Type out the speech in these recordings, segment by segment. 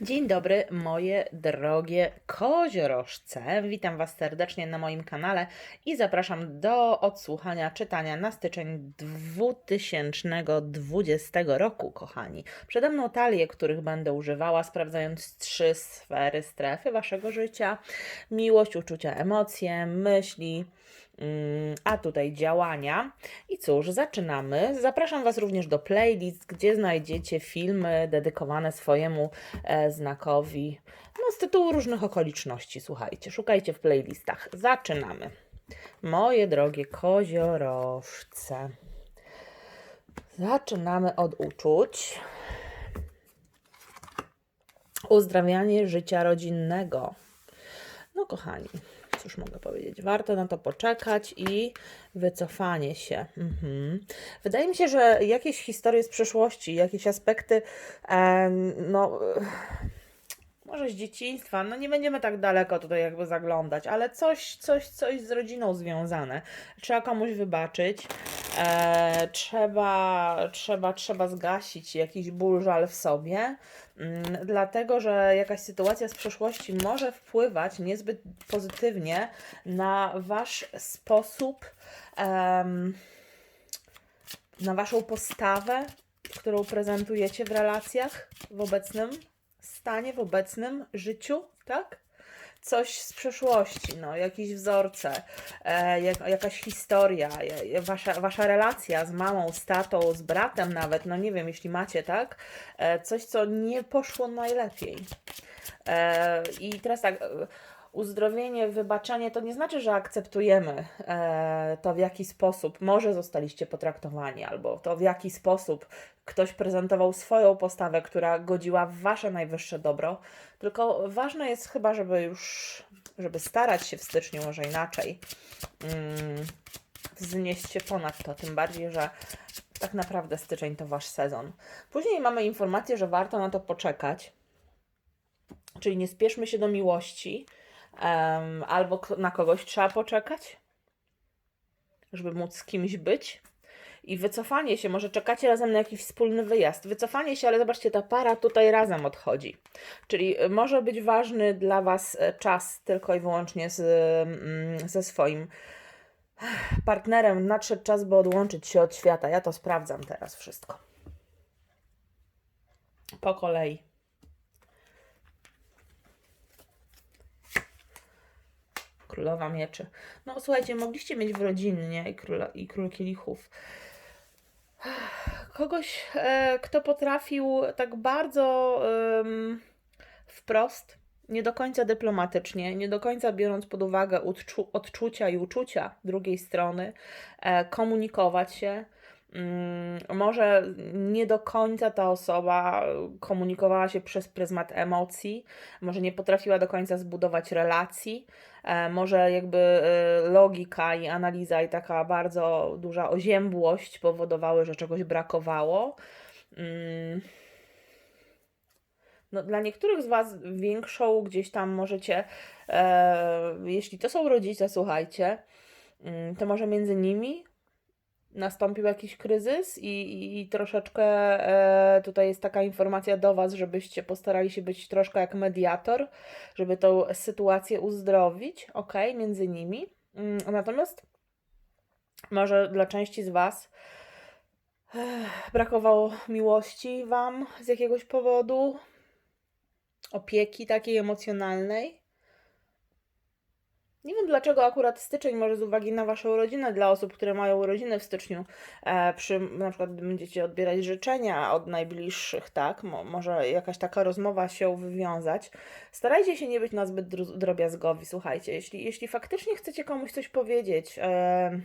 Dzień dobry, moje drogie koziorożce. Witam Was serdecznie na moim kanale i zapraszam do odsłuchania czytania na styczeń 2020 roku, kochani. Przede mną talie, których będę używała, sprawdzając trzy sfery strefy Waszego życia: miłość, uczucia, emocje, myśli. A tutaj działania. I cóż, zaczynamy. Zapraszam Was również do playlist, gdzie znajdziecie filmy dedykowane swojemu e, znakowi. No, z tytułu różnych okoliczności, słuchajcie, szukajcie w playlistach. Zaczynamy. Moje drogie koziorożce. Zaczynamy od uczuć. Uzdrawianie życia rodzinnego. No, kochani, cóż mogę powiedzieć? Warto na to poczekać i wycofanie się. Mhm. Wydaje mi się, że jakieś historie z przeszłości, jakieś aspekty, em, no. Może z dzieciństwa, no nie będziemy tak daleko tutaj jakby zaglądać, ale coś, coś, coś z rodziną związane. Trzeba komuś wybaczyć, e, trzeba, trzeba, trzeba zgasić jakiś ból, żal w sobie, mm, dlatego że jakaś sytuacja z przeszłości może wpływać niezbyt pozytywnie na wasz sposób, em, na waszą postawę, którą prezentujecie w relacjach w obecnym stanie, w obecnym życiu, tak? Coś z przeszłości, no, jakieś wzorce, e, jak, jakaś historia, e, wasza, wasza relacja z mamą, z tatą, z bratem nawet, no nie wiem, jeśli macie, tak? E, coś, co nie poszło najlepiej. E, I teraz tak, e, uzdrowienie, wybaczenie to nie znaczy, że akceptujemy e, to, w jaki sposób może zostaliście potraktowani, albo to, w jaki sposób ktoś prezentował swoją postawę, która godziła w wasze najwyższe dobro. Tylko ważne jest chyba, żeby już, żeby starać się w styczniu, może inaczej, mm, wznieść się ponad to, tym bardziej, że tak naprawdę styczeń to wasz sezon. Później mamy informację, że warto na to poczekać, czyli nie spieszmy się do miłości, em, albo na kogoś trzeba poczekać, żeby móc z kimś być. I wycofanie się, może czekacie razem na jakiś wspólny wyjazd. Wycofanie się, ale zobaczcie, ta para tutaj razem odchodzi. Czyli y, może być ważny dla Was e, czas tylko i wyłącznie z, mm, ze swoim partnerem. Nadszedł czas, by odłączyć się od świata. Ja to sprawdzam teraz wszystko. Po kolei. Królowa mieczy. No słuchajcie, mogliście mieć w rodzinnie i, króla, i król kielichów kogoś, e, kto potrafił tak bardzo wprost, nie do końca dyplomatycznie, nie do końca biorąc pod uwagę odczu- odczucia i uczucia drugiej strony, e, komunikować się. Mm, Może nie do końca ta osoba komunikowała się przez pryzmat emocji, może nie potrafiła do końca zbudować relacji, e, może jakby e, logika i analiza i taka bardzo duża oziębłość powodowały, że czegoś brakowało. Mm. No, dla niektórych z Was większą gdzieś tam możecie, e, jeśli to są rodzice, słuchajcie, mm, to może między nimi nastąpił jakiś kryzys i, i, troszeczkę e, tutaj jest taka informacja do Was, żebyście postarali się być troszkę jak mediator, żeby tą sytuację uzdrowić, ok, między nimi. Mm, Natomiast może dla części z Was eh, brakowało miłości Wam z jakiegoś powodu, opieki takiej emocjonalnej. Nie wiem dlaczego akurat styczeń, może z uwagi na Waszą rodzinę, dla osób, które mają urodziny w styczniu, e, przy na przykład gdy będziecie odbierać życzenia od najbliższych, tak, Mo, może jakaś taka rozmowa się wywiązać. Starajcie się nie być nazbyt dru- drobiazgowi, słuchajcie, jeśli, jeśli faktycznie chcecie komuś coś powiedzieć, e,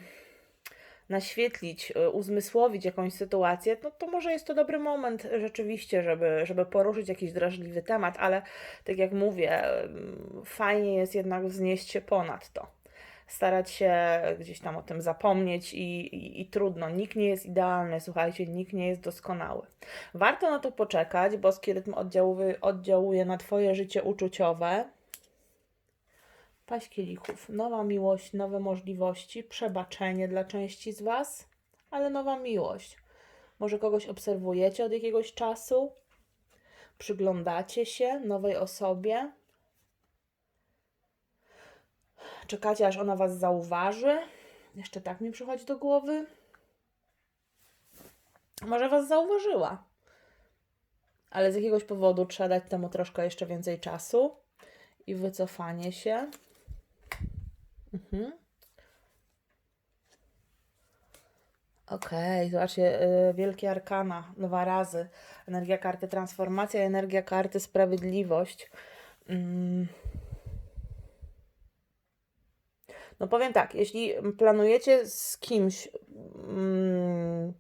naświetlić, e, uzmysłowić jakąś sytuację, no to może jest to dobry moment rzeczywiście, żeby, żeby poruszyć jakiś drażliwy temat, ale tak jak mówię, fajnie jest jednak wznieść się ponad to. Starać się gdzieś tam o tym zapomnieć i, i, i trudno. Nikt nie jest idealny, słuchajcie, nikt nie jest doskonały. Warto na to poczekać, boski rytm oddziałuje, oddziałuje na Twoje życie uczuciowe. Paść kielichów, nowa miłość, nowe możliwości, przebaczenie dla części z Was, ale nowa miłość. Może kogoś obserwujecie od jakiegoś czasu, przyglądacie się nowej osobie. Czekacie, aż ona was zauważy. Jeszcze tak mi przychodzi do głowy. Może was zauważyła, ale z jakiegoś powodu trzeba dać temu troszkę jeszcze więcej czasu i wycofanie się. Mhm. Okej, zobaczcie, y, wielkie arkana, dwa razy. Energia karty transformacja, energia karty sprawiedliwość. Mm. No powiem tak, jeśli planujecie z kimś mm,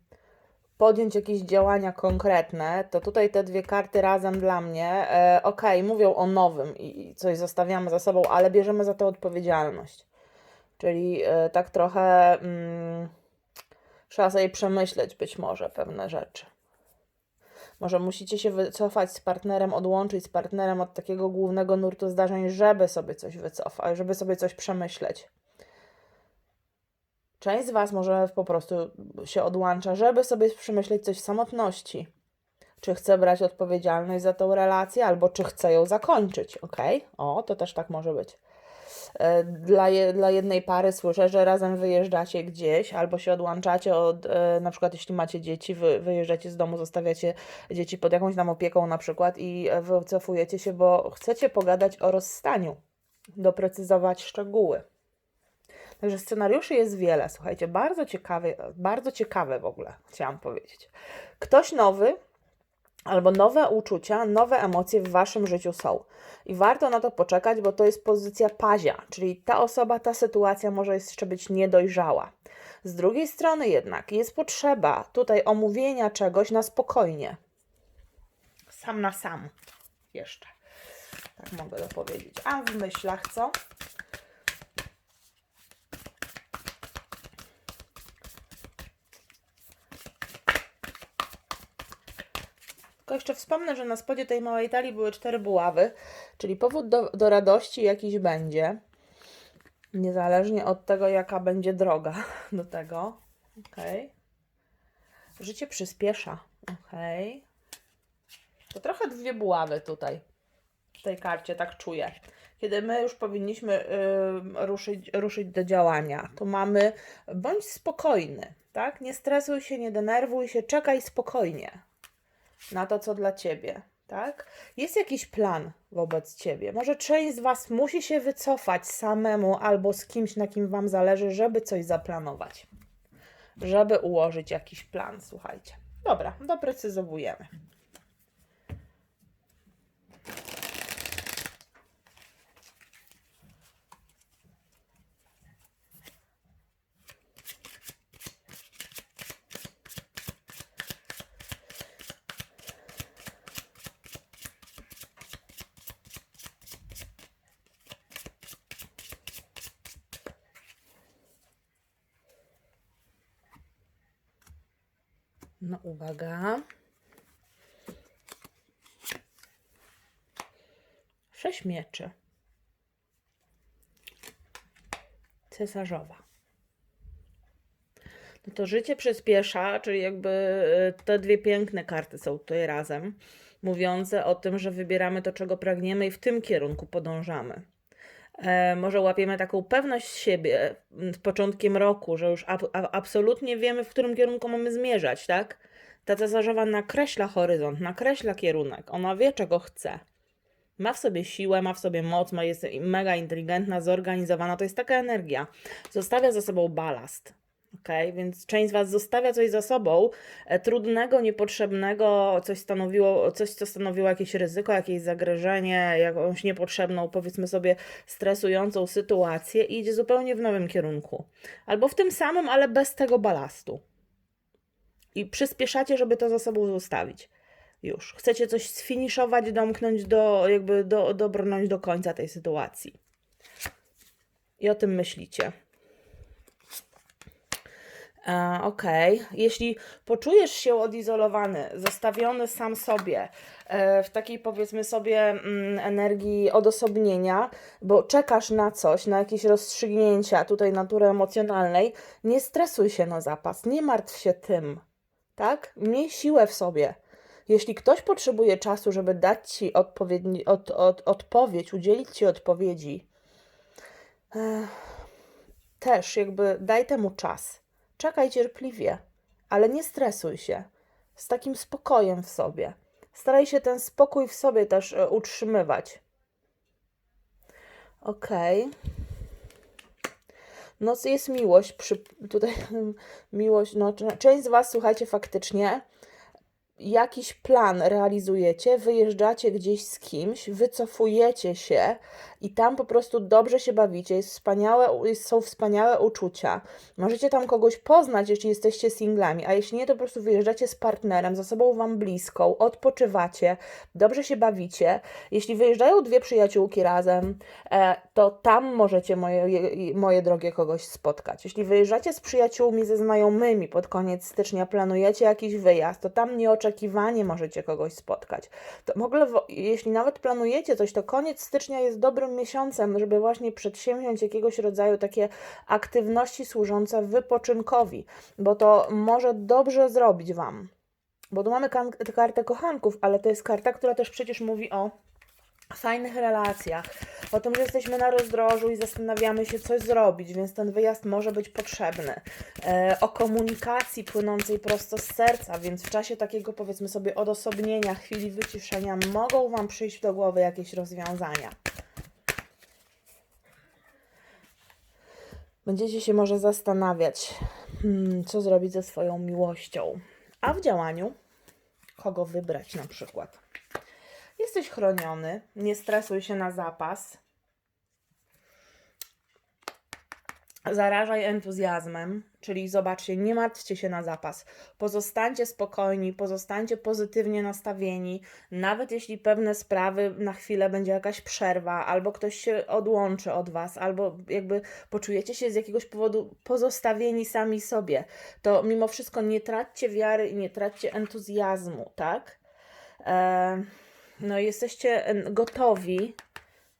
podjąć jakieś działania konkretne, to tutaj te dwie karty razem dla mnie, e, okej, mówią o nowym i coś zostawiamy za sobą, ale bierzemy za to odpowiedzialność. Czyli e, tak trochę mm, trzeba sobie przemyśleć być może pewne rzeczy. Może musicie się wycofać z partnerem, odłączyć z partnerem od takiego głównego nurtu zdarzeń, żeby sobie coś wycofać, żeby sobie coś przemyśleć. Część z Was może po prostu się odłącza, żeby sobie przemyśleć coś w samotności. Czy chce brać odpowiedzialność za tą relację, albo czy chce ją zakończyć, ok? O, to też tak może być. E, dla, je, dla jednej pary słyszę, że razem wyjeżdżacie gdzieś, albo się odłączacie od, e, na przykład jeśli macie dzieci, wy, wyjeżdżacie z domu, zostawiacie dzieci pod jakąś tam opieką na przykład i wycofujecie się, bo chcecie pogadać o rozstaniu, doprecyzować szczegóły. Także scenariuszy jest wiele, słuchajcie, bardzo ciekawe, bardzo ciekawe w ogóle, chciałam powiedzieć. Ktoś nowy albo nowe uczucia, nowe emocje w waszym życiu są. I warto na to poczekać, bo to jest pozycja pazia, czyli ta osoba, ta sytuacja może jeszcze być niedojrzała. Z drugiej strony jednak jest potrzeba tutaj omówienia czegoś na spokojnie. Sam na sam jeszcze. Tak mogę to powiedzieć. A w myślach co? Tylko jeszcze wspomnę, że na spodzie tej małej talii były cztery buławy, czyli powód do, do radości jakiś będzie. Niezależnie od tego, jaka będzie droga do tego. Ok. Życie przyspiesza. Ok. To trochę dwie buławy tutaj. W tej karcie tak czuję. Kiedy my już powinniśmy y, ruszyć, ruszyć do działania, to mamy bądź spokojny, tak? Nie stresuj się, nie denerwuj się, czekaj spokojnie na to, co dla ciebie, tak? Jest jakiś plan wobec ciebie. Może część z Was musi się wycofać samemu albo z kimś, na kim Wam zależy, żeby coś zaplanować, żeby ułożyć jakiś plan. Słuchajcie. Dobra, doprecyzowujemy. No uwaga. Sześć mieczy. Cesarzowa. No to życie przyspiesza, czyli jakby e, te dwie piękne karty są tutaj razem, mówiące o tym, że wybieramy to, czego pragniemy i w tym kierunku podążamy. E, może łapiemy taką pewność siebie z początkiem roku, że już ab absolutnie wiemy, w którym kierunku mamy zmierzać, tak? Ta cesarzowa nakreśla horyzont, nakreśla kierunek, ona wie, czego chce. Ma w sobie siłę, ma w sobie moc, ma, jest mega inteligentna, zorganizowana. To jest taka energia. Zostawia za sobą balast. Okay? Więc część z Was zostawia coś za sobą e, trudnego, niepotrzebnego, coś stanowiło, coś, co stanowiło jakieś ryzyko, jakieś zagrożenie, jakąś niepotrzebną, powiedzmy sobie, stresującą sytuację i idzie zupełnie w nowym kierunku. Albo w tym samym, ale bez tego balastu. I przyspieszacie, żeby to za sobą zostawić. Już. Chcecie coś sfiniszować, domknąć, do, jakby do, dobrnąć do końca tej sytuacji. I o tym myślicie. E, okej, okay. jeśli poczujesz się odizolowany, zostawiony sam sobie, e, w takiej powiedzmy sobie mm, energii odosobnienia, bo czekasz na coś, na jakieś rozstrzygnięcia tutaj natury emocjonalnej, nie stresuj się na zapas, nie martw się tym, tak? Miej siłę w sobie. Jeśli ktoś potrzebuje czasu, żeby dać Ci odpowiedni, od, od, odpowiedź, udzielić Ci odpowiedzi, e, też jakby daj temu czas. Czekaj cierpliwie, ale nie stresuj się. Z takim spokojem w sobie. Staraj się ten spokój w sobie też e, utrzymywać. Okej. No, jest miłość, przy, tutaj miłość, no, część z Was, słuchajcie, faktycznie jakiś plan realizujecie, wyjeżdżacie gdzieś z kimś, wycofujecie się i tam po prostu dobrze się bawicie, jest wspaniałe, jest, są wspaniałe uczucia. Możecie tam kogoś poznać, jeśli jesteście singlami, a jeśli nie, to po prostu wyjeżdżacie z partnerem, za sobą Wam bliską, odpoczywacie, dobrze się bawicie. Jeśli wyjeżdżają dwie przyjaciółki razem, e, to tam możecie, moje, je- moje drogie, kogoś spotkać. Jeśli wyjeżdżacie z przyjaciółmi, ze znajomymi pod koniec stycznia, planujecie jakiś wyjazd, to tam nieoczekiwanie możecie kogoś spotkać. To w ogóle, jeśli nawet planujecie coś, to koniec stycznia jest dobrym miesiącem, żeby właśnie przedsięwziąć jakiegoś rodzaju takie aktywności służące wypoczynkowi, bo to może dobrze zrobić Wam. Bo tu mamy kartę kochanków, ale to jest karta, która też przecież mówi o fajnych relacjach, o tym, że jesteśmy na rozdrożu i zastanawiamy się, coś zrobić, więc ten wyjazd może być potrzebny. E, o komunikacji płynącej prosto z serca, więc w czasie takiego, powiedzmy sobie, odosobnienia, chwili wyciszenia, mogą Wam przyjść do głowy jakieś rozwiązania. Będziecie się może zastanawiać, hmm, co zrobić ze swoją miłością, a w działaniu kogo wybrać na przykład. Jesteś chroniony, nie stresuj się na zapas. Zarażaj entuzjazmem, czyli zobaczcie, nie martwcie się na zapas. Pozostańcie spokojni, pozostańcie pozytywnie nastawieni, nawet jeśli pewne sprawy na chwilę będzie jakaś przerwa, albo ktoś się odłączy od was, albo jakby poczujecie się z jakiegoś powodu pozostawieni sami sobie, to mimo wszystko nie traćcie wiary i nie traćcie entuzjazmu, tak? E, no, jesteście gotowi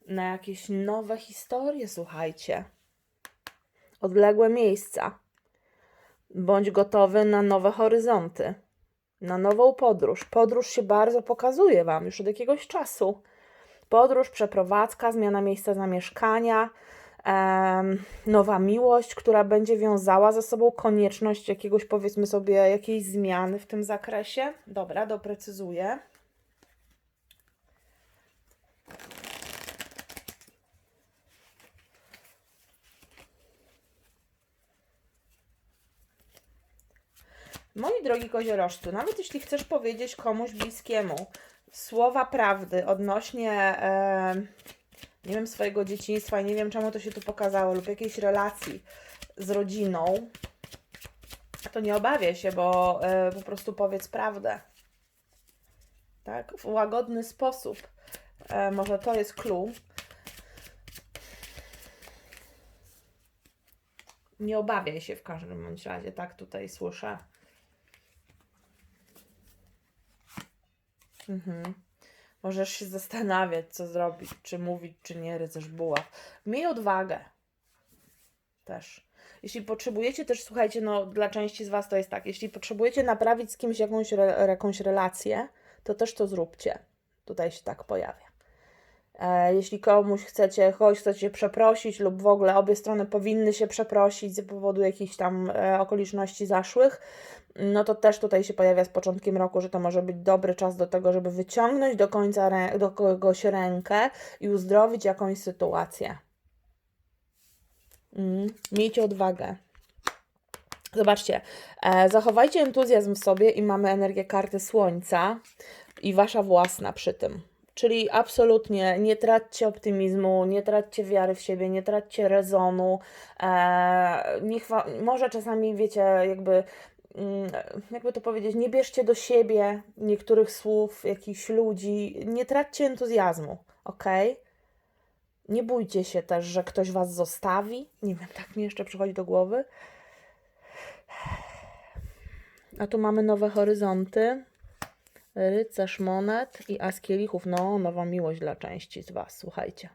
na jakieś nowe historie, słuchajcie. Odległe miejsca. Bądź gotowy na nowe horyzonty, na nową podróż. Podróż się bardzo pokazuje Wam już od jakiegoś czasu. Podróż, przeprowadzka, zmiana miejsca zamieszkania, nowa miłość, która będzie wiązała ze sobą konieczność jakiegoś, powiedzmy sobie, jakiejś zmiany w tym zakresie. Dobra, doprecyzuję. Moi drogi koziorożcu, nawet jeśli chcesz powiedzieć komuś bliskiemu słowa prawdy odnośnie, e, nie wiem, swojego dzieciństwa i nie wiem, czemu to się tu pokazało, lub jakiejś relacji z rodziną, to nie obawiaj się, bo e, po prostu powiedz prawdę. Tak? W łagodny sposób. E, może to jest clue. Nie obawiaj się w każdym bądź razie, tak tutaj słyszę. Mhm. Możesz się zastanawiać, co zrobić, czy mówić, czy nie, rycerz buław. Miej odwagę. Też. Jeśli potrzebujecie też, słuchajcie, no dla części z Was to jest tak, jeśli potrzebujecie naprawić z kimś jakąś, re, jakąś relację, to też to zróbcie. Tutaj się tak pojawia. E, jeśli komuś chcecie, kogoś chcecie przeprosić lub w ogóle obie strony powinny się przeprosić z powodu jakichś tam e, okoliczności zaszłych, no to też tutaj się pojawia z początkiem roku, że to może być dobry czas do tego, żeby wyciągnąć do końca do kogoś rękę i uzdrowić jakąś sytuację. Mm, miejcie odwagę. Zobaczcie, e, zachowajcie entuzjazm w sobie i mamy energię karty słońca i wasza własna przy tym. Czyli absolutnie nie traćcie optymizmu, nie traćcie wiary w siebie, nie traćcie rezonu. E, niech może czasami, wiecie, jakby, mm, jakby to powiedzieć, nie bierzcie do siebie niektórych słów, jakichś ludzi, nie traćcie entuzjazmu, ok? Nie bójcie się też, że ktoś was zostawi. Nie wiem, tak mi jeszcze przychodzi do głowy. A tu mamy nowe horyzonty. Rycerz monet i as kielichów. No, nowa miłość dla części z Was, słuchajcie.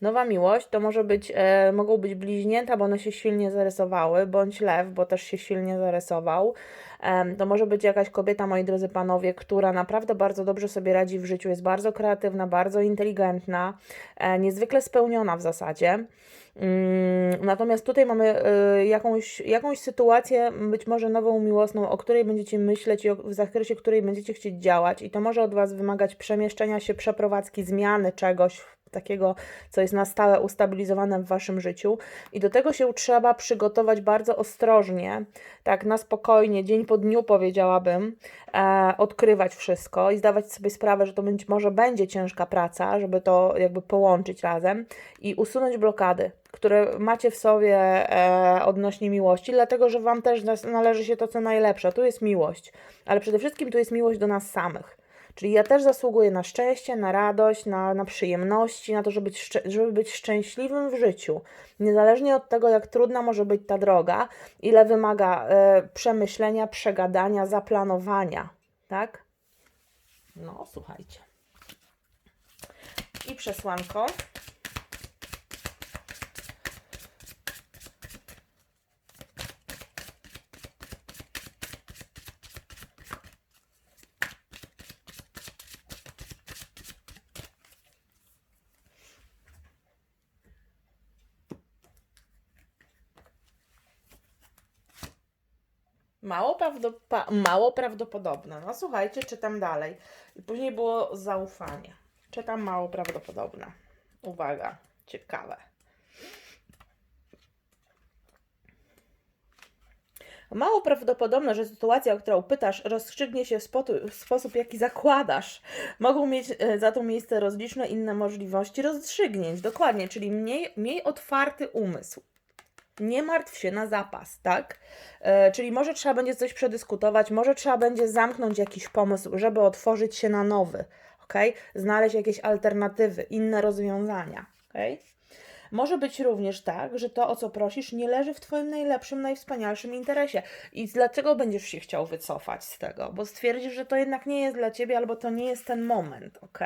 Nowa miłość to może być, e, mogą być bliźnięta, bo one się silnie zarysowały, bądź lew, bo też się silnie zarysował. Em, To może być jakaś kobieta, moi drodzy panowie, która naprawdę bardzo dobrze sobie radzi w życiu, jest bardzo kreatywna, bardzo inteligentna, e, niezwykle spełniona w zasadzie. Natomiast tutaj mamy y, jakąś, jakąś sytuację, być może nową miłosną, o której będziecie myśleć i w zakresie której będziecie chcieć działać, i to może od Was wymagać przemieszczenia się, przeprowadzki, zmiany czegoś takiego, co jest na stałe ustabilizowane w Waszym życiu. I do tego się trzeba przygotować bardzo ostrożnie, tak na spokojnie, dzień po dniu powiedziałabym, e, odkrywać wszystko i zdawać sobie sprawę, że to być może będzie ciężka praca, żeby to jakby połączyć razem i usunąć blokady, które macie w sobie e, odnośnie miłości, dlatego że Wam też należy się to, co najlepsze. Tu jest miłość, ale przede wszystkim tu jest miłość do nas samych. Czyli ja też zasługuję na szczęście, na radość, na, na przyjemności, na to, żeby być, żeby być szczęśliwym w życiu. Niezależnie od tego, jak trudna może być ta droga, ile wymaga e, przemyślenia, przegadania, zaplanowania. Tak? No, słuchajcie. I przesłanko. Mało, prawdopa- mało prawdopodobne. No słuchajcie, czytam dalej. I później było zaufanie. Czytam mało prawdopodobne. Uwaga, ciekawe. Mało prawdopodobne, że sytuacja, o którą pytasz, rozstrzygnie się w, w sposób, jaki zakładasz. Mogą mieć e, za to miejsce rozliczne inne możliwości rozstrzygnięć. Dokładnie, czyli mniej, miej otwarty umysł. Nie martw się na zapas, tak? E, czyli może trzeba będzie coś przedyskutować, może trzeba będzie zamknąć jakiś pomysł, żeby otworzyć się na nowy, ok? Znaleźć jakieś alternatywy, inne rozwiązania, ok? Może być również tak, że to, o co prosisz, nie leży w Twoim najlepszym, najwspanialszym interesie. I dlaczego będziesz się chciał wycofać z tego? Bo stwierdzisz, że to jednak nie jest dla Ciebie, albo to nie jest ten moment, ok?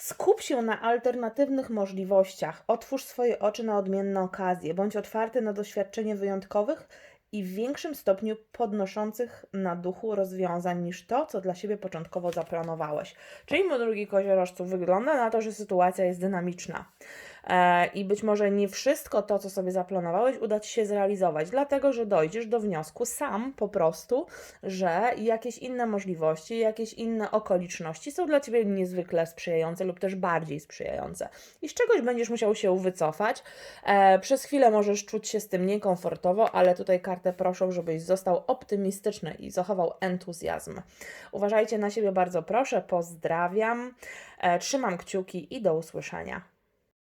Skup się na alternatywnych możliwościach. Otwórz swoje oczy na odmienne okazje. Bądź otwarty na doświadczenie wyjątkowych i w większym stopniu podnoszących na duchu rozwiązań niż to, co dla siebie początkowo zaplanowałeś. Czyli, mój drugi koziorożcu, wygląda na to, że sytuacja jest dynamiczna. E, I być może nie wszystko to, co sobie zaplanowałeś, uda Ci się zrealizować, dlatego że dojdziesz do wniosku sam po prostu, że jakieś inne możliwości, jakieś inne okoliczności są dla Ciebie niezwykle sprzyjające lub też bardziej sprzyjające. I z czegoś będziesz musiał się wycofać. E, przez chwilę możesz czuć się z tym niekomfortowo, ale tutaj kartę proszą, żebyś został optymistyczny i zachował entuzjazm. Uważajcie na siebie bardzo proszę, pozdrawiam, e, trzymam kciuki i do usłyszenia.